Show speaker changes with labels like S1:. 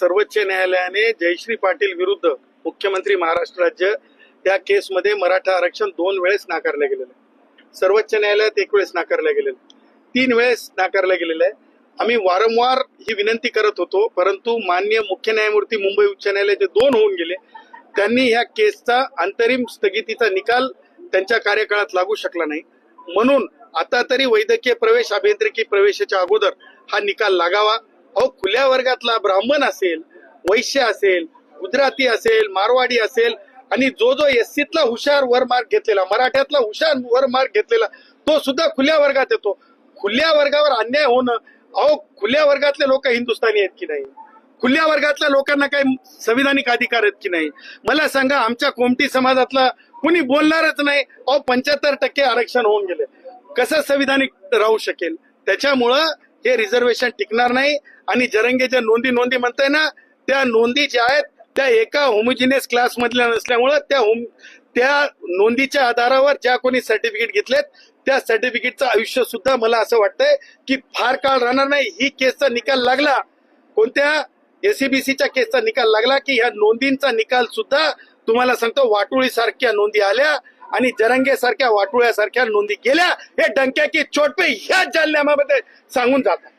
S1: सर्वोच्च न्यायालयाने जयश्री पाटील विरुद्ध मुख्यमंत्री महाराष्ट्र राज्य या केसमध्ये मराठा आरक्षण दोन वेळेस नाकारलं गेलेलं. आहे सर्वोच्च न्यायालयात एक वेळेस नाकारलं गेलेलं. तीन वेळेस नाकारलं गेलेलं. आहे आम्ही वारंवार ही विनंती करत होतो परंतु मान्य मुख्य न्यायमूर्ती मुंबई उच्च न्यायालयाचे दोन होऊन गेले. त्यांनी ह्या केसचा अंतरिम स्थगितीचा निकाल त्यांच्या कार्यकाळात लागू शकला नाही. म्हणून आता तरी वैद्यकीय प्रवेश अभियांत्रिकी प्रवेशाच्या अगोदर हा निकाल लागावा. अहो खुल्या वर्गातला ब्राह्मण असेल वैश्य असेल गुजराती असेल मारवाडी असेल आणि जो जो एससीतला हुशार वर मार्क घेतलेला मराठ्यातला हुशार वर मार्क घेतलेला तो सुद्धा खुल्या वर्गात येतो. खुल्या वर्गावर अन्याय होणं अहो खुल्या वर्गातले लोक हिंदुस्थानी आहेत की नाही? खुल्या वर्गातल्या लोकांना काही संविधानिक अधिकार आहेत की नाही? मला सांगा आमच्या कोमटी समाजातला कुणी बोलणारच नाही अहो पंच्याहत्तर टक्के आरक्षण होऊन गेले. कसं संविधानिक राहू शकेल? त्याच्यामुळं हे रिझर्वेशन टिकणार नाही. आणि जरंगे ज्या नोंदी नोंदी म्हणताय ना त्या नोंदी ज्या आहेत त्या एका होमोजिनियस क्लास मधल्या नसल्यामुळं त्या होम त्या नोंदीच्या आधारावर ज्या कोणी सर्टिफिकेट घेतलेत त्या सर्टिफिकेटचं आयुष्य सुद्धा मला असं वाटतंय की फार काळ राहणार नाही. ही केसचा निकाल लागला. कोणत्या एसीबीसीच्या केसचा निकाल लागला की ह्या नोंदींचा निकाल सुद्धा तुम्हाला सांगतो वाटोळी सारख्या नोंदी आल्या. आणि जरंगे सारख्या नोंदी गेल्या हे डंक्या की चोटपे ह्या जालन्यामध्ये सांगून जातात.